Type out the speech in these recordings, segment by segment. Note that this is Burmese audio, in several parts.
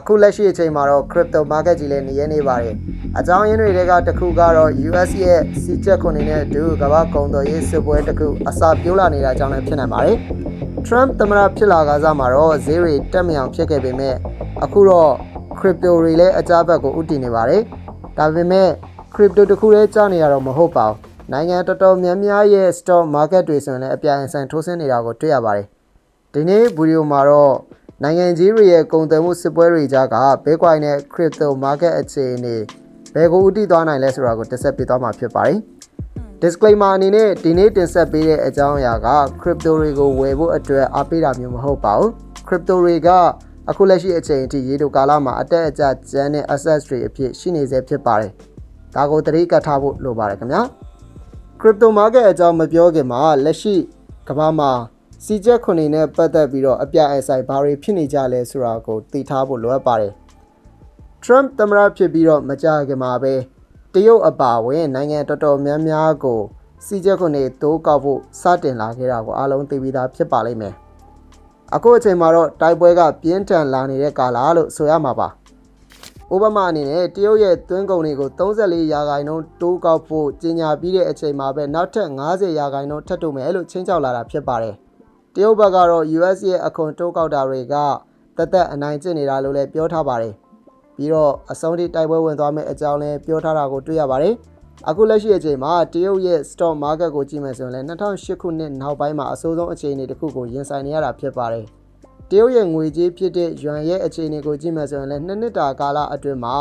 အခုလက်ရှိအချိန်မှာတော့ crypto market ကြီးလည်းနေရနေပါတယ်အကြောင်းရင်းတွေကတစ်ခုကတော့ US ရဲ့စီချက်ခွန်နေတဲ့အတူကမ္ဘာကုန်သွယ်ရေးစစ်ပွဲတစ်ခုအစာပြိုးလာနေတာကြောင့်လည်းဖြစ်နိုင်ပါတယ် Trump သမ္မတဖြစ်လာကစားမှာတော့ဈေးတွေတက်မြောင်ဖြစ်ခဲ့ပေမဲ့အခုတော့ crypto တွေလည်းအကြဘက်ကိုဥတည်နေပါတယ်ဒါပေမဲ့ crypto တစ်ခုလည်းကြားနေရတော့မဟုတ်ပါဘူးနိုင်ငံတော်တော်များများရဲ့ stock market တွေဆိုရင်လည်းအပြိုင်အဆိုင်ထိုးဆင်းနေတာကိုတွေ့ရပါတယ်ဒီနေ့ဗီဒီယိုမှာတော့ နိုင်ငံကြီးတွေရဲ့ကုန်သွယ်မှုစစ်ပွဲတွေကြားက Bitcoin နဲ့ Crypto Market အခြေအနေဘယ်ကိုဥတည်သွားနိုင်လဲဆိုတာကိုတက်ဆက်ပေးသွားမှာဖြစ်ပါတယ်။ Disclaimer အနေနဲ့ဒီနေ့တင်ဆက်ပေးတဲ့အကြောင်းအရာက Crypto တွေကိုဝယ်ဖို့အတွက်အားပေးတာမျိုးမဟုတ်ပါဘူး။ Crypto တွေကအခုလက်ရှိအချိန်အထိရေတိုကာလမှာအတက်အကျကျန်းတဲ့ assets တွေအဖြစ်ရှိနေစေဖြစ်ပါတယ်။ဒါကိုသတိကပ်ထားဖို့လိုပါတယ်ခင်ဗျာ။ crypto market အကြောင်းမပြောခင်မှာလက်ရှိကမ္ဘာမှာ စီချက်ခွန်နေနဲ့ပတ်သက်ပြီးတော့အပြအဆိုင်ဘာတွေဖြစ်နေကြလဲဆိုတာကိုသိထားဖို့လိုအပ်ပါတယ်။ Trump သမ္မတဖြစ်ပြီးတော့မကြာခင်မှာပဲတရုတ်အပါအဝင်နိုင်ငံတော်တော်များများကိုစီချက်ခွန်နေတိုးကောက်ဖို့စတင်လာခဲ့တာကိုအားလုံးသိပြီးသားဖြစ်ပါလိမ့်မယ်။အခုအချိန်မှာတော့တိုက်ပွဲကပြင်းထန်လာနေတဲ့ကာလလို့ဆိုရမှာပါ။အိုဘားမားအနေနဲ့တရုတ်ရဲ့သွင်းကုန်တွေကို34ရာခိုင်နှုန်းတိုးကောက်ဖို့ကြေညာပြီးတဲ့အချိန်မှာပဲနောက်ထပ်90ရာခိုင်နှုန်းထပ်တိုးမယ်လို့ချင်းချောက်လာတာဖြစ်ပါတယ်။ တရုတ်ဘက်ကတော့ US ရဲ့အခွန်တိုးကောက်တာတွေကတက်တက်အနိုင်ကျင့်နေတာလို့လည်းပြောထားပါတယ်။ပြီးတော့အဆုံးထိတိုက်ပွဲဝင်သွားမယ့်အကြောင်းလည်းပြောထားတာကိုတွေ့ရပါတယ်။အခုလက်ရှိအချိန်မှာတရုတ်ရဲ့ stock market ကိုကြည့်မယ်ဆိုရင်လည်း2008ခုနှစ်နောက်ပိုင်းမှာအဆိုးဆုံးအခြေအနေတစ်ခုကိုရင်ဆိုင်နေရတာဖြစ်ပါတယ်။တရုတ်ရဲ့ငွေကြေးဖြစ်တဲ့ယွမ်ရဲ့အခြေအနေကိုကြည့်မယ်ဆိုရင်လည်းနှစ်နှစ်တာကာလအတွင်းမှာ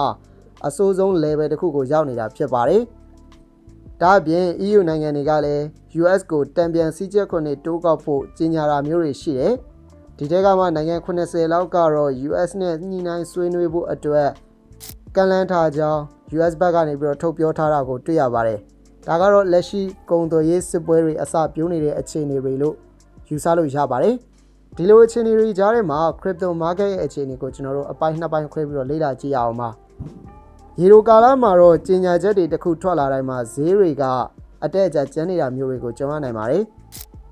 အဆိုးဆုံး level တစ်ခုကိုရောက်နေတာဖြစ်ပါတယ်။ ဒါ့အပြင် EU နိုင်ငံတွေကလည်း US ကိုတံပြန်စည်းချက်ခွန်တွေတိုးကောက်ဖို့ကြေညာတာမျိုးတွေရှိတယ်။ဒီတဲကမှနိုင်ငံ80လောက်ကတော့ US နဲ့ညှိနှိုင်းဆွေးနွေးဖို့အတွက်ကန့်လန့်ထားကြောင်း US ဘက်ကနေပြီးတော့ထုတ်ပြောထားတာကိုတွေ့ရပါတယ်။ဒါကတော့လက်ရှိကုန်သွယ်ရေးစစ်ပွဲတွေအစပြိုးနေတဲ့အခြေအနေတွေလို့ယူဆလို့ရပါတယ်။ဒီလိုအခြေအနေတွေကြားထဲမှာ crypto market ရဲ့အခြေအနေကိုကျွန်တော်တို့အပိုင်းနှစ်ပိုင်းခွဲပြီးတော့လေ့လာကြည့်ရအောင်ပါ ရေလိုကာလမှာတော့ကြီးညာချက်တွေတစ်ခုထွက်လာတိုင်းမှာဈေးတွေကအတက်အကျကျန်းနေတာမျိုးတွေကိုကြုံရနိုင်ပါတယ်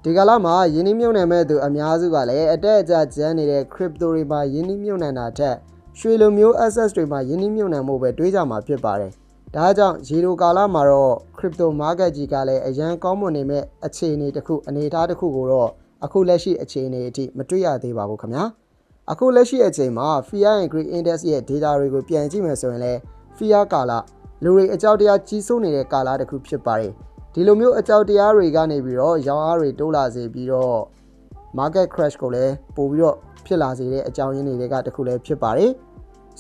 ဒီကာလမှာယင်းနှမြုံနယ်မဲ့သူအများစုကလည်းအတက်အကျကျန်းနေတဲ့ crypto တွေမှာယင်းနှမြုံနယ်တာထက်ရွှေလိုမျိုး assets တွေမှာယင်းနှမြုံနယ်မှုပဲတွေးကြမှာဖြစ်ပါတယ်ဒါကြောင့်ရေလိုကာလမှာတော့ crypto market ကြီးကလည်းအရန်ကောင်းမွန်နေမဲ့အခြေအနေတစ်ခုအနေအထားတစ်ခုကိုတော့အခုလက်ရှိအခြေအနေအထိမတွေ့ရသေးပါဘူးခင်ဗျာအခုလက်ရှိအချိန်မှာ Fear and Greed Index ရဲ့ data တွေကိုပြန်ကြည့်မယ်ဆိုရင်လည်း Fear ကာလလူတွေအကြောက်တရားကြီးစိုးနေတဲ့ကာလတစ်ခုဖြစ်ပါတယ်ဒီလိုမျိုးအကြောက်တရားတွေကနေပြီးတော့ရောင်းအားတွေတိုးလာစေပြီးတော့ market crash ကိုလည်းပို့ပြီးတော့ဖြစ်လာစေတဲ့အကြောင်းရင်းတွေကတစ်ခုလည်းဖြစ်ပါတယ်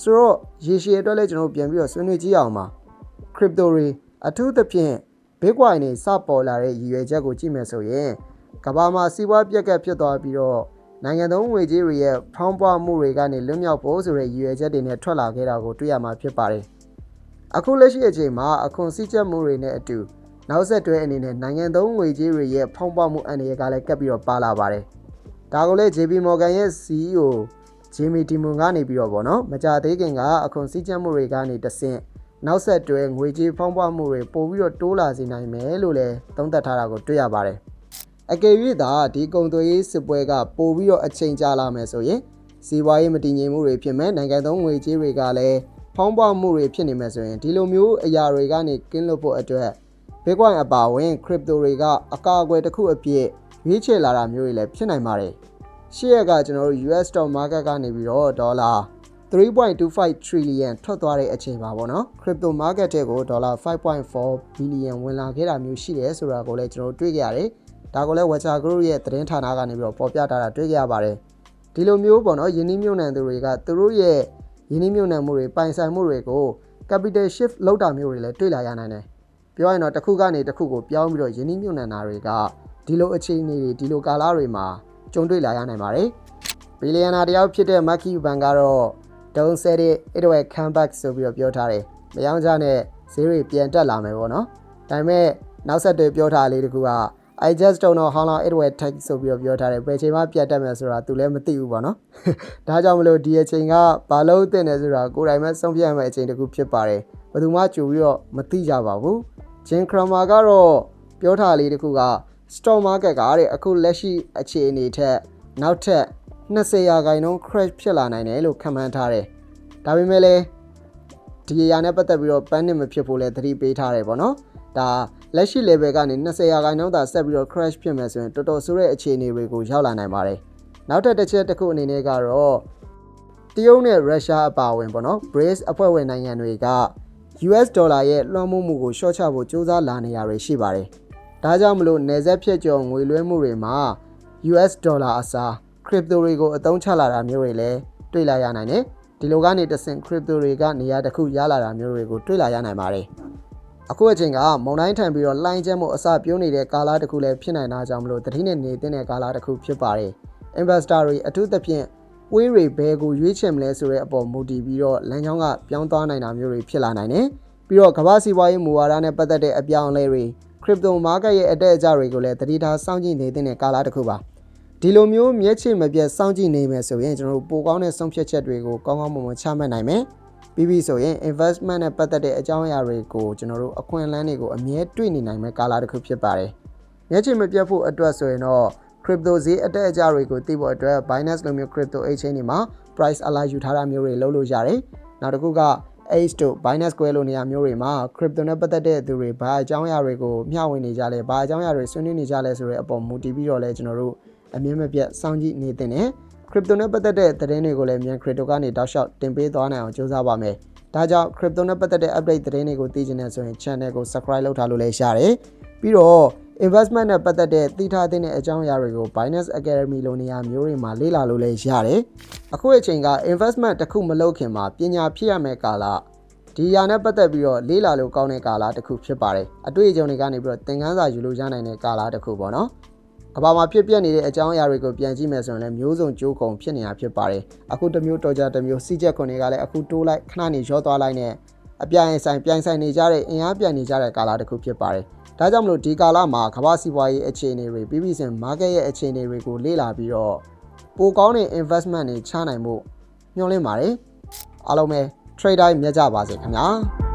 ဆိုတော့ရေရှည်အတွက်လည်းကျွန်တော်တို့ပြန်ပြီးတော့ဆွေးနွေးကြည့်အောင်ပါ crypto တွေအထူးသဖြင့် Bitcoin တွေစပေါ်လာတဲ့ရည်ရွယ်ချက်ကိုကြည့်မယ်ဆိုရင်ကမ္ဘာမှာစီးပွားပြက်ကတ်ဖြစ်သွားပြီးတော့နိုင်ငံသုံးငွေကြေးတွေရဲ့ဖောင်းပွားမှုတွေကနေလွတ်မြောက်ဖို့ဆိုတဲ့ရည်ရွယ်ချက်တွေနဲ့ထွက်လာခဲ့တာကိုတွေ့ရမှာဖြစ်ပါတယ်။ အခုလက်ရှိအချိန်မှာအခွန်စည်းချက်မှုတွေနဲ့အတူနောက်ဆက်တွဲအနေနဲ့နိုင်ငံသုံးငွေကြေးတွေရဲ့ဖောင်းပွားမှုအန္တရာယ်ကလည်းကပ်ပြီးတော့ပါလာပါတယ်။ဒါကိုလည်း JP Morgan ရဲ့ CEO Jamie Dimon ကနေပြီးတော့ဗောနော်မကြသေးခင်ကအခွန်စည်းချက်မှုတွေကနေတဆင့်နောက်ဆက်တွဲငွေကြေးဖောင်းပွားမှုတွေပို့ပြီးတော့တိုးလာစေနိုင်မယ်လို့လည်းသုံးသပ်ထားတာကိုတွေ့ရပါတယ်။အကယ်၍သာဒီကုံသွေးရေးစစ်ပွဲကပို့ပြီးတော့အချိန်ကြာလာမယ်ဆိုရင်စီးပွားရေးမတည်ငြိမ်မှုတွေဖြစ်မယ်နိုင်ငံသုံးငွေကြေးတွေကလည်း ဖောင်းပွားမှုတွေဖြစ်နေမယ်ဆိုရင်ဒီလိုမျိုးအရာတွေကနေကင်းလွတ်ဖို့အတွက် Bitcoin အပါအဝင် crypto တွေကအကာအကွယ်တစ်ခုအဖြစ်ရွေးချယ်လာတာမျိုးတွေလည်းဖြစ်နိုင်ပါတယ်။ရှေ့ရက်ကကျွန်တော်တို့ US stock market ကနေပြီးတော့ဒေါ်လာ3.25 trillion ထွက်သွားတဲ့အချိန်ပါပေါ့နော် crypto market တဲ့ကိုဒေါ်လာ5.4 billion ဝင်လာခဲ့တာမျိုးရှိတယ်ဆိုတာကိုလည်းကျွန်တော်တို့တွေ့ကြရတယ်ဒါကိုလည်း Watcher Group ရဲ့သတင်းဌာနကနေပြီးတော့ပေါ်ပြထားတာတွေ့ကြရပါတယ်ဒီလိုမျိုးပေါ့နော်ယင်းနှမြုံနှံသူတွေကသူတို့ရဲ့ ယင်းနှမြုံနှံမှုတွေပိုင်ဆိုင်မှုတွေကို capital shift လောက်တာမျိုးတွေလည်းတွေ့လာရနိုင်တယ်ပြောရင်တော့တစ်ခုကနေတစ်ခုကိုပြောင်းပြီးတော့ယင်းနှမြုံနှံတာတွေကဒီလိုအခြေအနေတွေဒီလိုကာလတွေမှာကြုံတွေ့လာရနိုင်ပါတယ်ဘီလီယံနာတယောက်ဖြစ်တဲ့ Marky Ban ကတော့ don't set it it will come back ဆိုပြီးတော့ပြောထားတယ်။မယောင်းကြနဲ့ဈေးတွေပြန်တက်လာမယ်ပေါ့နော်။ဒါပေမဲ့နောက်ဆက်တွဲပြောထားလေးတခုက I just don't know how long it will take ဆိုပြီးတော့ပြောထားတယ်။ဘယ်ချိန်မှပြတ်တက်မယ်ဆိုတာသူလည်းမသိဘူးပေါ့နော်။ဒါကြောင့်မလို့ဒီအချိန်ကဘာလို့တင်တယ်ဆိုတာကိုယ်တိုင်ပဲဆုံးဖြတ်ရမယ့်အချိန်တခုဖြစ်ပါတယ်။ဘယ်သူမှကြိုပြီးတော့မသိကြပါဘူး။ Jim Cramer ကတော့ပြောထားလေးတခုက stock market ကတဲ့အခုလက်ရှိအခြေအနေထက်နောက်ထပ်20ရာခိုင်နှုန်း crash ဖြစ်လာနိုင်တယ်လို့ခန့်မှန်းထားတယ်ဒါပေမဲ့လည်းဒီအရာနဲ့ပတ်သက်ပြီးတော့ panic မဖြစ်ဖို့လည်းသတိပေးထားတယ်ပေါ့နော် ဒါလက်ရှိ level ကနေ20ရာခိုင်နှုန်းသာဆက်ပြီးတော့ crash ဖြစ်မယ်ဆိုရင်တော်တော်ဆိုးတဲ့အခြေအနေတွေကိုရောက်လာနိုင်ပါတယ်နောက်ထပ်တစ်ချက်တစ်ခုအနေနဲ့ကတော့တရုတ်နဲ့ရုရှားအပါအဝင်ပေါ့နော် BRICS အဖွဲ့ဝင်နိုင်ငံတွေက US ဒေါ်လာရဲ့လွှမ်းမိုးမှုကိုရှော့ချဖို့ကြိုးစားလာနေရတွေရှိပါတယ်ဒါကြောင့်မလို့နယ်စပ်ဖြတ်ကျော်ငွေလွှဲမှုတွေမှာ US ဒေါ်လာအစား crypto တွေကိုအသုံးချလာတာမျိုးတွေလည်းတွေ့လာရနိုင်တယ်ဒီလိုကနေတဆင့် crypto တွေကနေရာတစ်ခုရလာတာမျိုးတွေကိုတွေ့လာရနိုင်ပါတယ် အခုအချိန်ကမုံတိုင်းထန်ပြီးတော့လိုင်းကျဲမှုအစပြုံးနေတဲ့ကာလတစ်ခုလည်းဖြစ်နိုင်တာကြောင့်မလို့တတိနဲ့နေတဲ့ကာလတစ်ခုဖြစ်ပါတယ် investor တွေအထူးသဖြင့်ဝေးတွေဘဲကိုရွေးချယ်မလဲဆိုတဲ့အပေါ်မူတည်ပြီးတော့လမ်းကြောင်းကပြောင်းသွားနိုင်တာမျိုးတွေဖြစ်လာနိုင်တယ်ပြီးတော့ကမ္ဘာစီးပွားရေးမူဝါဒနဲ့ပတ်သက်တဲ့အပြောင်းအလဲတွေ crypto market ရဲ့အတက်အကျတွေကိုလည်းသတိထားစောင့်ကြည့်နေတဲ့ကာလတစ်ခုပါဒီလိုမျိုးမျက်ခြေမပြတ်စောင့်ကြည့်နေမယ်ဆိုရင်ကျွန်တော်တို့ပိုကောင်းတဲ့ဆုံးဖြတ်ချက်တွေကိုကောင်းကောင်းမွန်မွန်ချမှတ်နိုင်မယ် ပြီးပြီဆိုရင် investment နဲ့ပတ်သက်တဲ့အကြောင်းအရာတွေကိုကျွန်တော်တို့အခွင့်အလမ်းတွေကိုအမြဲတွေ့နေနိုင်မယ့်ကာလတစ်ခုဖြစ်ပါတယ်မျက်ခြေမပြတ်ဖို့အတွက်ဆိုရင်တော့ crypto ဈေးအတက်အကျတွေကိုသိဖို့အတွက် Binance လိုမျိုး crypto exchange တွေမှာ price alert ယူထားတာမျိုးတွေလုပ်လို့ရတယ်နောက်တစ်ခုက Ace တို့ Binance Square လိုနေရာမျိုးတွေမှာ crypto နဲ့ပတ်သက်တဲ့သူတွေဘာအကြောင်းအရာတွေကိုမျှဝေနေကြလဲဘာအကြောင်းအရာတွေဆွေးနွေးနေကြလဲဆိုတဲ့အပေါ်မူတည်ပြီးတော့လဲကျွန်တော်တို့အမြင့်မပြတ်စောင့်ကြည့်နေတင်တယ် crypto နဲ့ပတ်သက်တဲ့သတင်းတွေကိုလည်းမြန် crypto ကနေတောက်လျှောက်တင်ပေးသွားနိုင်အောင်ကြိုးစားပါမယ်ဒါကြောင့် crypto နဲ့ပတ်သက်တဲ့ update သတင်းတွေကိုသိချင်တဲ့ဆိုရင် channel ကို subscribe လုပ်ထားလို့လည်းရတယ်ပြီးတော့ investment နဲ့ပတ်သက်တဲ့သိထားတဲ့အကြောင်းအရာတွေကို Binance Academy လိုနေရာမျိုးတွေမှာလေ့လာလို့လည်းရတယ်အခုအချိန်က investment တစ်ခုမလုပ်ခင်မှာပညာဖြစ်ရမယ့်ကာလဒီအရာနဲ့ပတ်သက်ပြီးတော့လေ့လာလို့ကောင်းတဲ့ကာလတစ်ခုဖြစ်ပါတယ်အတွေ့အကြုံတွေကနေပြီးတော့သင်ခန်းစာယူလို့ရနိုင်တဲ့ကာလတစ်ခုပေါ့နော် ကမ္ဘာမှာဖြစ်ပျက်နေတဲ့အကြောင်းအရာတွေကိုပြန်ကြည့်မယ်ဆိုရင်လည်းမျိုးစုံကြိုးကုံဖြစ်နေတာဖြစ်ပါတယ်အခုတစ်မျိုးတော်ကြတစ်မျိုးစီချက်ခွန်တွေကလည်းအခုတိုးလိုက်ခဏနေရောသွားလိုက်နဲ့အပြိုင်ဆိုင်ပြိုင်ဆိုင်နေကြတဲ့အင်အားပြိုင်နေကြတဲ့ကာလတစ်ခုဖြစ်ပါတယ်ဒါကြောင့်မလို့ဒီကာလမှာကမ္ဘာစီးပွားရေးအခြေအနေတွေပြီးပြီးစင် market ရဲ့အခြေအနေတွေကိုလေ့လာပြီးတော့ပိုကောင်းတဲ့ investment တွေချနိုင်မှုညွှန်လင့်ပါတယ်အားလုံးပဲ trader မြတ်ကြပါစေခင်ဗျာ